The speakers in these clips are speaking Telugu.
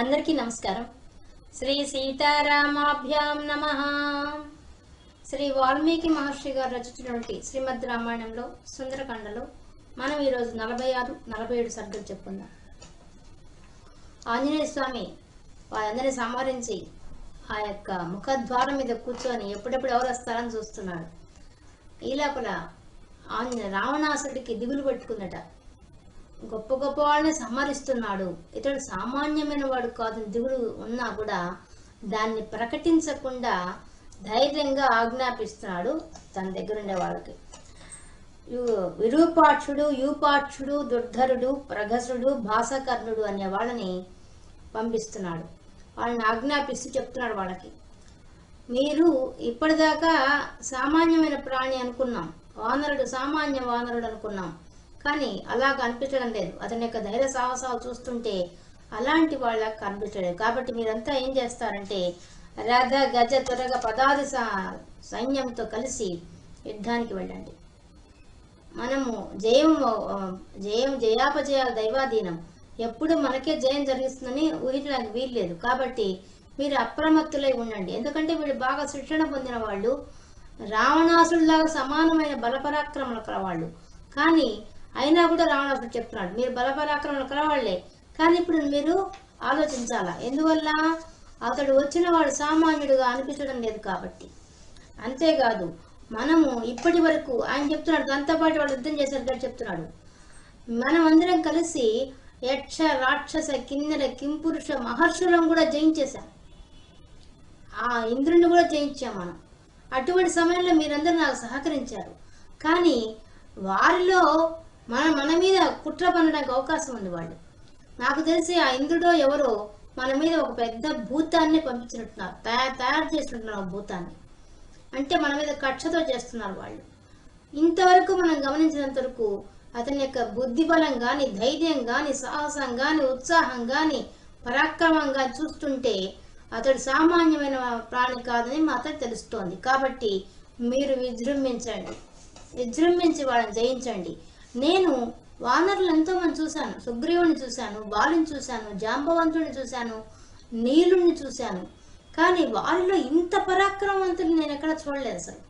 అందరికీ నమస్కారం. శ్రీ సీతారామాభ్యాం నమ. శ్రీ వాల్మీకి మహర్షి గారు రచించినటువంటి శ్రీమద్ రామాయణంలో సుందరకాండలో మనం ఈరోజు నలభై ఆరు నలభై ఏడు సర్గలు చెప్పుకుందాం. ఆంజనేయ స్వామి వారందరినీ సంహరించి ఆ యొక్క ముఖద్వారం మీద కూర్చొని ఎప్పుడెప్పుడు ఎవరు వస్తారని చూస్తున్నాడు. ఈ లోపల ఆంజ రావణాసుడికి దిగులు పెట్టుకుందట. గొప్ప గొప్ప వాళ్ళని సమరిస్తున్నాడు ఇతడు సామాన్యమైన వాడు కాదు దిగుడు ఉన్నా కూడా దాన్ని ప్రకటించకుండా ధైర్యంగా ఆజ్ఞాపిస్తున్నాడు తన దగ్గర ఉండే వాళ్ళకి. విరూపాక్షుడు యూపాక్షుడు దుర్ధరుడు ప్రగసుడు భాసకర్ణుడు అనే వాళ్ళని పంపిస్తున్నాడు. వాళ్ళని ఆజ్ఞాపిస్తూ చెప్తున్నాడు వాళ్ళకి. మీరు ఇప్పటిదాకా సామాన్యమైన ప్రాణి అనుకున్నాం. వానరుడు సామాన్య వానరుడు అనుకున్నాం. కానీ అలా కనిపించడం లేదు. అతని యొక్క ధైర్య సాహసాలు చూస్తుంటే అలాంటి వాళ్ళ కనిపించలేదు. కాబట్టి మీరంతా ఏం చేస్తారంటే రథ గజ త్వరగ పదాది సైన్యంతో కలిసి యుద్ధానికి వెళ్ళండి. మనము జయం జయం జయాపజయ దైవాధీనం. ఎప్పుడు మనకే జయం జరిగిస్తుందని ఊహించడానికి వీల్లేదు. కాబట్టి మీరు అప్రమత్తులై ఉండండి. ఎందుకంటే వీళ్ళు బాగా శిక్షణ పొందిన వాళ్ళు రావణాసుడిలాగా సమానమైన బలపరాక్రమణ వాళ్ళు కానీ అయినా కూడా రావణాసుడు చెప్తున్నాడు మీరు బలపరాక్రమణ కలవాళ్ళే. కానీ ఇప్పుడు మీరు ఆలోచించాలా? ఎందువల్ల? అతడు వచ్చిన వాడు సామాన్యుడుగా అనిపించడం లేదు కాబట్టి. అంతేకాదు మనము ఇప్పటి వరకు ఆయన చెప్తున్నాడు దాంతో పాటు వాళ్ళు యుద్ధం చేశారు కదా చెప్తున్నాడు. మనం అందరం కలిసి యక్ష రాక్షస కిన్నెర కింపురుష మహర్షులను కూడా జయించేశాం. ఆ ఇంద్రుణ్ణి కూడా జయించాం మనం. అటువంటి సమయంలో మీరందరూ నాకు సహకరించారు. కానీ వారిలో మన మన మీద కుట్ర పన్నడానికి అవకాశం ఉంది వాళ్ళు. నాకు తెలిసి ఆ ఇంద్రుడో ఎవరో మన మీద ఒక పెద్ద భూతాన్ని పంపించినట్టున్నారు. తయారు తయారు చేసినట్టున్నారు భూతాన్ని. అంటే మన మీద కక్షతో చేస్తున్నారు వాళ్ళు. ఇంతవరకు మనం గమనించినంత వరకు అతని యొక్క బుద్ధి బలం కానీ ధైర్యం కానీ సాహసం కానీ ఉత్సాహం కానీ పరాక్రమం కానీ చూస్తుంటే అతడు సామాన్యమైన ప్రాణి కాదని మాత్రం తెలుస్తోంది. కాబట్టి మీరు విజృంభించండి. విజృంభించి వాళ్ళని జయించండి. నేను వానరులు ఎంతోమంది చూశాను సుగ్రీవుని చూశాను బాలుని చూశాను జాంబవంతుని చూశాను నీలుణ్ణి చూశాను. కానీ వారిలో ఇంత పరాక్రమవంతుని నేను ఎక్కడ చూడలేదు అసలు.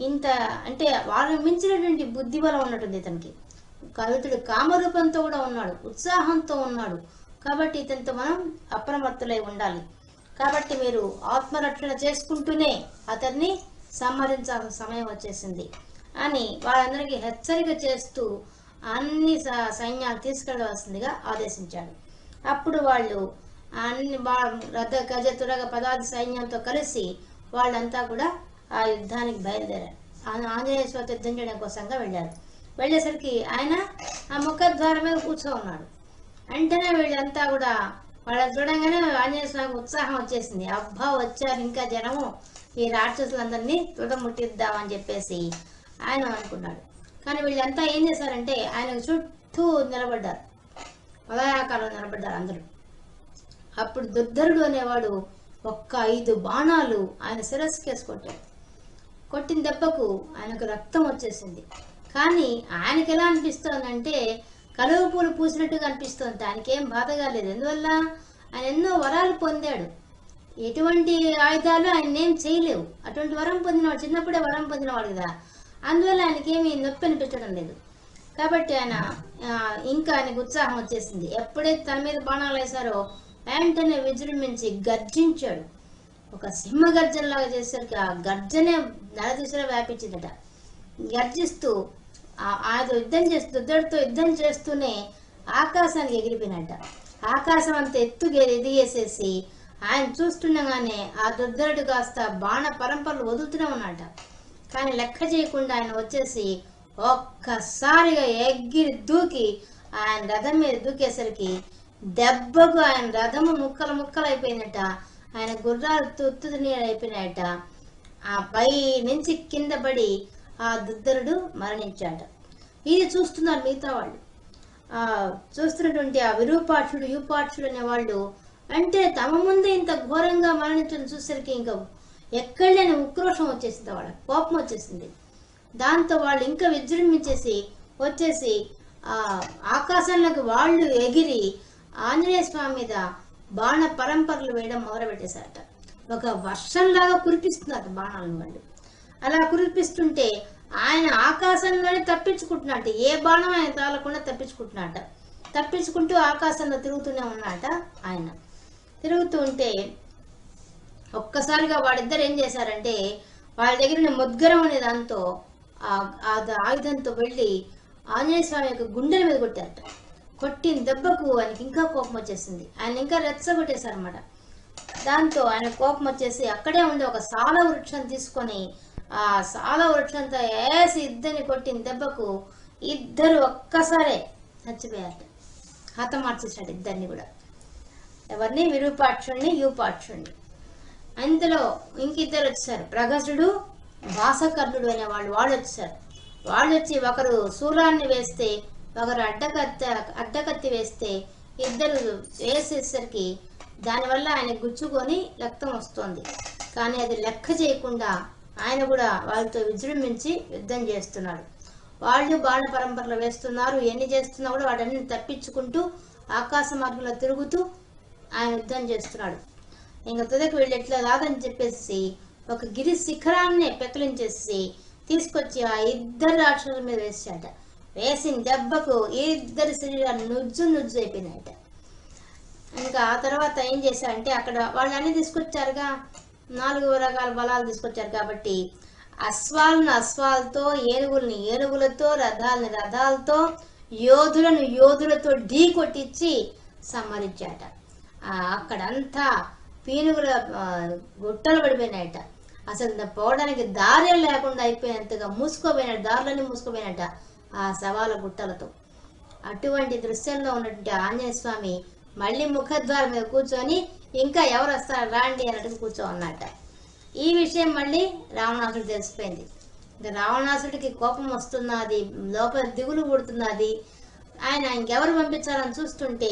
ఇంత అంటే వాళ్ళని మించినటువంటి బుద్ధి బలం ఉన్నట్టుంది ఇతనికి. కవితుడు కామరూపంతో కూడా ఉన్నాడు ఉత్సాహంతో ఉన్నాడు. కాబట్టి ఇతనితో మనం అప్రమత్తులై ఉండాలి. కాబట్టి మీరు ఆత్మరక్షణ చేసుకుంటూనే అతన్ని సంహరించాల్సిన సమయం వచ్చేసింది. అని వాళ్ళందరికీ హెచ్చరిక చేస్తూ అన్ని స- సైన్యాలు తీసుకెళ్ళవలసిందిగా ఆదేశించాడు అప్పుడు వాళ్ళు అన్ని రథ గజ తురగ పదార్థ సైన్యంతో కలిసి వాళ్ళంతా కూడా ఆ యుద్ధానికి బయలుదేరారు. ఆ- ఆంజనేయ యుద్ధం చేయడం కోసంగా వెళ్ళారు. వెళ్ళేసరికి ఆయన ఆ ముఖద్వారం మీద కూర్చో ఉన్నాడు. వెంటనే వీళ్ళంతా కూడా వాళ్ళని చూడంగానే ఆంజనేయ స్వామికి ఉత్సాహం వచ్చేసింది. అబ్బా వచ్చారు ఇంకా జనము. ఈ రాక్షసులందరినీ తుదముట్టిద్దామని చెప్పేసి ఆయన అనుకున్నాడు. కానీ వీళ్ళంతా ఏం చేశారంటే ఆయన చుట్టూ నిలబడ్డారు. పదాయాకారం నిలబడ్డారు అందరూ. అప్పుడు దుర్ధరుడు అనేవాడు ఒక్క ఐదు బాణాలు ఆయన శిరస్సుకేసి కొట్టాడు. కొట్టిన దెబ్బకు ఆయనకు రక్తం వచ్చేసింది. కానీ ఆయనకి ఎలా అనిపిస్తోందంటే కలువ పూలు పూసినట్టుగా అనిపిస్తుంది. ఆయనకేం బాధగా లేదు. ఎందువల్ల? ఆయన ఎన్నో వరాలు పొందాడు. ఎటువంటి ఆయుధాలు ఆయన ఏం చేయలేవు. అటువంటి వరం పొందినవాడు చిన్నప్పుడే వరం పొందినవాడు కదా. అందువల్ల ఆయనకి ఏమీ నొప్పి అనిపించడం లేదు. కాబట్టి ఆయన ఆ, ఇంకా ఆయనకు ఉత్సాహం వచ్చేసింది. ఎప్పుడైతే తన మీద బాణాలు వేశారో వెంటనే విజృంభించి గర్జించాడు. ఒక సింహ గర్జనలాగా చేసరికి ఆ గర్జనే నడదిశలో వ్యాపించిందట. గర్జిస్తూ ఆ- ఆయన యుద్ధం చేస్తూ దుద్దడితో యుద్ధం చేస్తూనే ఆకాశానికి ఎగిరిపోయినట్ట ఆకాశం అంత ఎత్తుగా ఎదిగేసేసి ఆయన చూస్తుండగానే ఆ దుద్దరుడు కాస్త బాణ పరంపరలు వదులుతూనే ఉన్నట కానీ లెక్క చేయకుండా ఆయన వచ్చేసి ఒక్కసారిగా ఎగిరి దూకి ఆయన రథం మీద దూకేసరికి దెబ్బకు ఆయన రథము ముక్కలు ముక్కలు అయిపోయిందట ఆయన గుర్రాలు తుత్తు అయిపోయినాయట ఆ పై నుంచి కింద పడి ఆ దుద్దరుడు మరణించాడు ఇది చూస్తున్నారు మిగతా వాళ్ళు. ఆ చూస్తున్నటువంటి ఆ విరూపాక్షుడు యూపాక్షుడు అనే వాళ్ళు అంటే తమ ముందే ఇంత ఘోరంగా మరణించడం చూసరికి ఇంకా ఎక్కడ లేని ఉక్రోషం వచ్చేసింది వాళ్ళ కోపం వచ్చేసింది. దాంతో వాళ్ళు ఇంకా విజృంభించేసి వచ్చేసి ఆ ఆకాశంలోకి వాళ్ళు ఎగిరి ఆంజనేయ స్వామి మీద బాణ పరంపరలు వేయడం మొదలుపెట్టేశారట. ఒక వర్షంలాగా కురిపిస్తున్నారు బాణాలను వాళ్ళు. అలా కురిపిస్తుంటే ఆయన ఆకాశంలోనే తప్పించుకుంటున్నట్ట ఏ బాణం ఆయన తాలకుండా తప్పించుకుంటున్నట్ట తప్పించుకుంటూ ఆకాశంలో తిరుగుతూనే ఉన్నట ఆయన. తిరుగుతూ ఉంటే ఒక్కసారిగా వాళ్ళిద్దరు ఏం చేశారంటే వాళ్ళ దగ్గర ఉన్న ముద్గరం అనే దాంతో ఆ- ఆయుధంతో వెళ్ళి ఆంజనేయ స్వామి యొక్క గుండెల మీద కొట్టారట. కొట్టిన దెబ్బకు ఆయనకి ఇంకా కోపం వచ్చేసింది. ఆయన ఇంకా రెచ్చగొట్టేశారనమాట దాంతో ఆయన కోపం వచ్చేసి అక్కడే ఉండే ఒక సాల వృక్షం తీసుకొని ఆ సాల వృక్షంతో వేసి ఇద్దరిని కొట్టిన దెబ్బకు ఇద్దరు ఒక్కసారే చచ్చిపోయారట. హతమార్చేసాడు ఇద్దరిని కూడా. ఎవరిని? విరూపాక్షుణ్ణి యూపాక్షుణ్ణి. అందులో ఇంకిద్దరు వచ్చారు ప్రగజుడు వాసకర్ణుడు అనే వాళ్ళు వాళ్ళు వచ్చారు వాళ్ళు వచ్చి ఒకరు శూలాన్ని వేస్తే ఒకరు అడ్డకత్త అడ్డకత్తి వేస్తే ఇద్దరు వేసేసరికి దానివల్ల ఆయన గుచ్చుకొని రక్తం వస్తోంది. కానీ అది లెక్క చేయకుండా ఆయన కూడా వాళ్ళతో విజృంభించి యుద్ధం చేస్తున్నాడు. వాళ్ళు బాణ పరంపరలు వేస్తున్నారు ఎన్ని చేస్తున్నా కూడా వాటన్ని తప్పించుకుంటూ ఆకాశ మార్గంలో తిరుగుతూ ఆయన యుద్ధం చేస్తున్నాడు. ఇంకా తుదకు వెళ్ళి ఎట్లా రాదని చెప్పేసి ఒక గిరి శిఖరాన్ని పెకలించేసి తీసుకొచ్చి ఆ ఇద్దరు రాక్షసుల మీద వేసాట వేసిన దెబ్బకు ఇద్దరు ఇద్దరి శరీరాలు నుజ్జు నుజ్జు అయిపోయినాయట. ఇంకా ఆ తర్వాత ఏం చేశారంటే అక్కడ వాళ్ళు అన్ని తీసుకొచ్చారుగా. నాలుగు రకాల బలాలు తీసుకొచ్చారు కాబట్టి అశ్వాలను అశ్వాలతో ఏనుగుల్ని ఏనుగులతో రథాలని రథాలతో యోధులను యోధులతో ఢీ కొట్టించి సంహరించాట అక్కడంతా పీనుగుల గుట్టలు పడిపోయినాయట. అసలు పోవడానికి దారే లేకుండా అయిపోయినంతగా మూసుకోపోయిన దారులన్నీ మూసుకోపోయినట ఆ సవాల గుట్టలతో. అటువంటి దృశ్యంలో ఉన్నటువంటి ఆంజనేయ స్వామి మళ్ళీ ముఖద్వారం మీద కూర్చొని ఇంకా ఎవరు వస్తారు రాండి అన్నట్టు కూర్చో అన్నట్ట ఈ విషయం మళ్ళీ రావణాసుడు తెలిసిపోయింది. ఇంకా రావణాసుడికి కోపం వస్తున్నది లోపల దిగులు పుడుతున్నది ఆయన ఇంకెవరు పంపించాలని చూస్తుంటే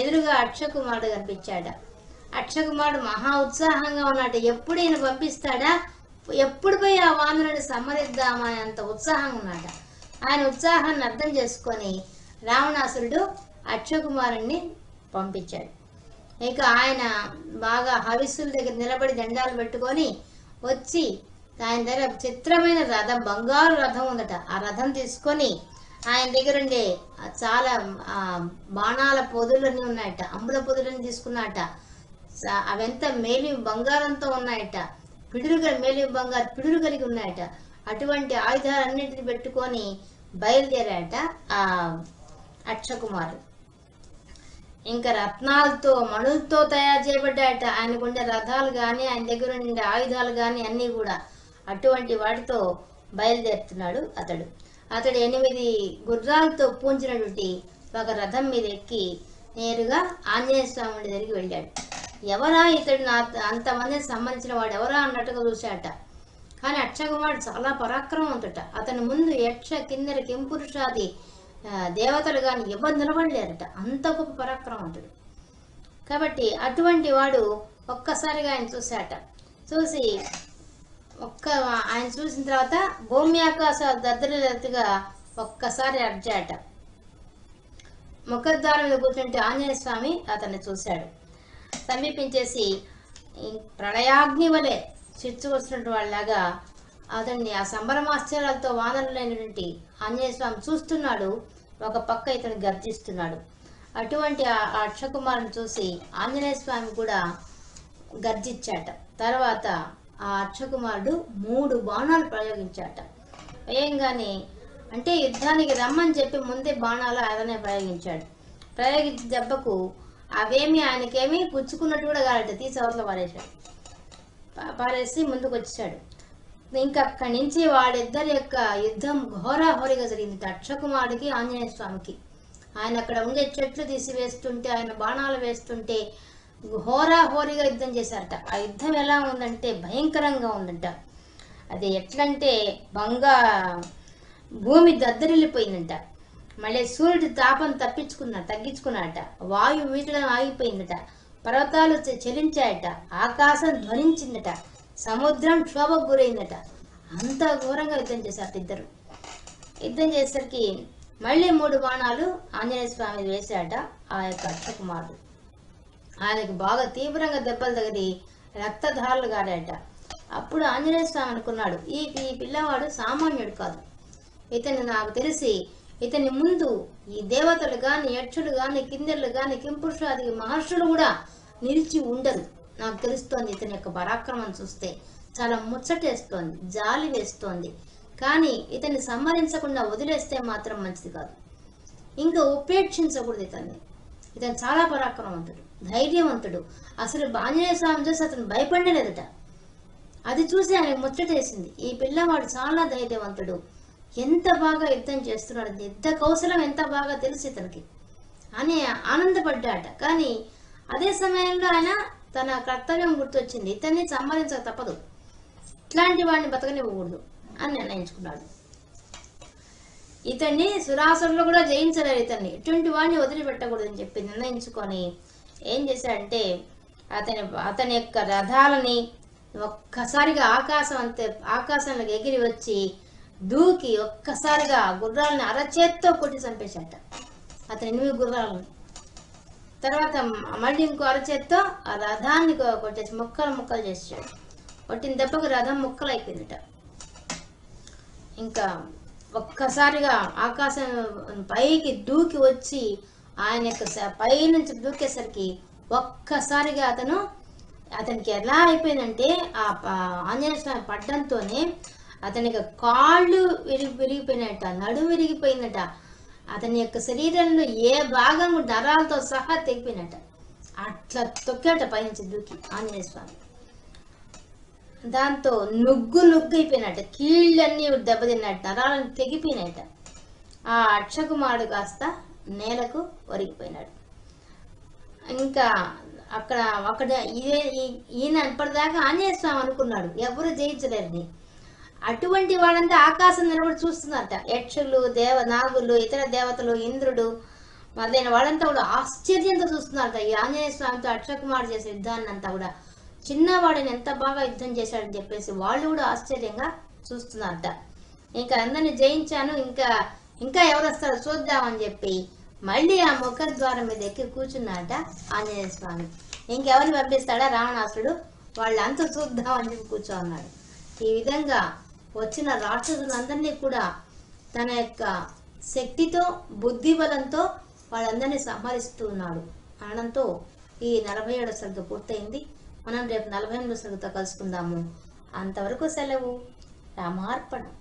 ఎదురుగా అక్షకుమారుడు కనిపించాడు అక్షకుమారుడు మహా ఉత్సాహంగా ఉన్నాడు. ఎప్పుడు ఈయన పంపిస్తాడా? ఎప్పుడు పోయి ఆ వానరుని సమ్మరిద్దామా అంత ఉత్సాహంగా ఉన్నాడు? ఆయన ఉత్సాహాన్ని అర్థం చేసుకొని రావణాసురుడు అక్షకుమారుణ్ణి పంపించాడు. ఇక ఆయన బాగా హవిస్సుల దగ్గర నిలబడి దండాలు పెట్టుకొని వచ్చి ఆయన దగ్గర చిత్రమైన రథం బంగారు రథం ఉందట. ఆ రథం తీసుకొని ఆయన దగ్గర ఉండే చాలా బాణాల పొదులన్నీ ఉన్నాయట అంబుల పొదులని తీసుకున్నట. అవంతా మేలి బంగారంతో ఉన్నాయట. పిడురు మేలి బంగారు పిడురు కలిగి ఉన్నాయట. అటువంటి ఆయుధాలన్నింటిని పెట్టుకొని బయలుదేరాట ఆ అక్షకుమారు. ఇంకా రత్నాలతో మణులతో తయారు చేయబడ్డాయట. ఆయనకుండే రథాలు కానీ ఆయన దగ్గర ఉండే ఆయుధాలు కానీ అన్నీ కూడా అటువంటి వాటితో బయలుదేరుతున్నాడు అతడు. అతడు ఎనిమిది గుర్రాలతో పూంచినటువంటి ఒక రథం మీద ఎక్కి నేరుగా ఆంజనేయ స్వామి దగ్గరికి వెళ్ళాడు. ఎవరా ఇతడు నా అంతమందికి సంబంధించిన వాడు ఎవరా అన్నట్టుగా చూశాట కానీ అక్షకుమారుడు చాలా పరాక్రమవంతుట అతని ముందు యక్ష కిందరి కింపురుషాది దేవతలు కానీ ఎవరు నిలబడలేరట. అంత గొప్ప పరాక్రమవంతుడు. కాబట్టి అటువంటి వాడు ఒక్కసారిగా ఆయన చూశాట చూసి ఒక్క ఆయన చూసిన తర్వాత భూమి ఆకాశాలు దద్దరిగా ఒక్కసారి అర్జాట ముఖద్వారం కూర్చుంటే ఆంజనేయ స్వామి అతన్ని చూశాడు. సమీపించేసి ప్రళయాగ్ని వలె చిచ్చు వాళ్ళలాగా అతన్ని ఆ సంబరమాశ్చర్యాలతో వానరులైనటువంటి లేనటువంటి ఆంజనేయస్వామి చూస్తున్నాడు. ఒక పక్క ఇతను గర్జిస్తున్నాడు. అటువంటి ఆ అక్షకుమారుని చూసి ఆంజనేయ స్వామి కూడా గర్జించాట. తర్వాత ఆ అక్షకుమారుడు మూడు బాణాలు ప్రయోగించాట. వేయంగానే అంటే యుద్ధానికి రమ్మని చెప్పి ముందే బాణాలు అతనే ప్రయోగించాడు. ప్రయోగించిన దెబ్బకు అవేమి ఆయనకేమి పుచ్చుకున్నట్టు కూడా కాదట. తీసి అవతల పారేశాడు పారేసి ముందుకు వచ్చాడు ఇంకా అక్కడి నుంచి వాడిద్దరి యొక్క యుద్ధం ఘోరాఘోరిగా జరిగింది. అక్షకుమారుడికి ఆంజనేయ స్వామికి. ఆయన అక్కడ ఉండే చెట్లు తీసి వేస్తుంటే ఆయన బాణాలు వేస్తుంటే ఘోరాఘోరిగా యుద్ధం చేశారట. ఆ యుద్ధం ఎలా ఉందంటే భయంకరంగా ఉందంట. అది ఎట్లంటే బంగా భూమి దద్దరిల్లిపోయిందంట. మళ్ళీ సూర్యుడి తాపం తప్పించుకున్న తగ్గించుకున్నాడట. వాయువు వీచడం ఆగిపోయిందట. పర్వతాలు చలించాయట చెలించాయట. ఆకాశం ధ్వనించిందట. సముద్రం క్షోభకు గురైందట. అంత ఘోరంగా యుద్ధం చేశారు ఇద్దరు. యుద్ధం చేసేసరికి మళ్ళీ మూడు బాణాలు ఆంజనేయ స్వామి వేశాట ఆ యొక్క అక్షకుమారుడు. ఆయనకి బాగా తీవ్రంగా దెబ్బలు తగిలి రక్తధారలు గారాట అప్పుడు ఆంజనేయ స్వామి అనుకున్నాడు ఈ ఈ పిల్లవాడు సామాన్యుడు కాదు. ఇతను నాకు తెలిసి ఇతని ముందు ఈ దేవతలు గాని యక్షులు గాని కిందెలు గాని కింపురుషాది మహర్షులు కూడా నిలిచి ఉండరు. నాకు తెలుస్తోంది ఇతని యొక్క పరాక్రమం చూస్తే. చాలా ముచ్చటేస్తోంది జాలి వేస్తోంది. కానీ ఇతన్ని సంహరించకుండా వదిలేస్తే మాత్రం మంచిది కాదు. ఇంకా ఉపేక్షించకూడదు ఇతన్ని. ఇతను చాలా పరాక్రమవంతుడు ధైర్యవంతుడు. అసలు ఆంజనేయ స్వామి చూసి అతను భయపడలేదట. అది చూసి ఆయన ముచ్చటేసింది. ఈ పిల్లవాడు చాలా ధైర్యవంతుడు. ఎంత బాగా యుద్ధం చేస్తున్నాడు యుద్ధ కౌశలం ఎంత బాగా తెలుసు ఇతనికి. అని ఆనందపడ్డాట. కానీ అదే సమయంలో ఆయన తన కర్తవ్యం గుర్తొచ్చింది. ఇతన్ని సంహరించక తప్పదు. ఇట్లాంటి వాడిని బతకనివ్వకూడదు అని నిర్ణయించుకున్నాడు. ఇతన్ని సురాసురులు కూడా జయించలేరు ఇతన్ని. ఇటువంటి వాడిని వదిలిపెట్టకూడదు అని చెప్పి నిర్ణయించుకొని ఏం చేశాడంటే అతని అతని యొక్క రథాలని ఒక్కసారిగా ఆకాశం అంతే ఆకాశంలోకి ఎగిరి వచ్చి దూకి ఒక్కసారిగా గుర్రాలని అరచేత్తో కొట్టి చంపేశాట. అతని ఎనిమిది గుర్రాలను తర్వాత మళ్ళీ ఇంకో అరచేత్తో ఆ రథాన్ని కొట్టేసి ముక్కలు ముక్కలు చేసాడు కొట్టిన దెబ్బకు రథం ముక్కలు అయిపోయిందట ఇంకా ఒక్కసారిగా ఆకాశం పైకి దూకి వచ్చి ఆయన యొక్క పై నుంచి దూకేసరికి ఒక్కసారిగా అతను అతనికి ఎలా అయిపోయిందంటే ఆ ఆంజనేయ స్వామి పడ్డంతోనే అతనికి కాళ్ళు విరిగి విరిగిపోయినట్ట నడుము విరిగిపోయిందట. అతని యొక్క శరీరంలో ఏ భాగం దరాలతో సహా తెగిపోయినట్ట. అట్లా తొక్కాట పైనుంచి దూకి ఆంజనేయ స్వామి. దాంతో నుగ్గు నుగ్గు అయిపోయినట్ట కీళ్ళన్నీ దెబ్బతిన్నట్టు నరాలను తెగిపోయినట్ట. ఆ అక్షకుమారుడు కాస్త నేలకు ఒరిగిపోయినాడు. ఇంకా అక్కడ అక్కడ ఇదే ఈయన ఇప్పటిదాకా ఆంజనేయ స్వామి అనుకున్నాడు. ఎవరు జయించలేరని. అటువంటి వాళ్ళంతా ఆకాశం నిలబడి చూస్తున్నారట. యక్షులు దేవ నాగులు ఇతర దేవతలు ఇంద్రుడు మొదలైన వాళ్ళంతా కూడా ఆశ్చర్యంతో చూస్తున్నారట. ఈ ఆంజనేయ స్వామితో అక్షకుమార్ చేసే యుద్ధాన్ని అంతా కూడా. చిన్నవాడిని ఎంత బాగా యుద్ధం చేశాడని చెప్పేసి వాళ్ళు కూడా ఆశ్చర్యంగా చూస్తున్నారట. ఇంకా అందరిని జయించాను ఇంకా ఇంకా ఎవరు వస్తారో చూద్దామని చెప్పి మళ్ళీ ఆ ముఖద్వారం మీద ఎక్కి కూర్చున్నాడట ఆంజనేయ స్వామి. ఇంకెవరిని పంపిస్తాడా రావణాసుడు వాళ్ళంతా చూద్దామని చెప్పి కూర్చోన్నాడు. ఈ విధంగా వచ్చిన రాక్షసులందరినీ కూడా తన యొక్క శక్తితో బుద్ధి బలంతో వాళ్ళందరినీ సంహరిస్తూ ఉన్నాడు అనడంతో ఈ నలభై ఏడో సరుకు పూర్తయింది. మనం రేపు నలభై ఎనిమిదో సరుకుతో కలుసుకుందాము. అంతవరకు సెలవు. రామార్పణం.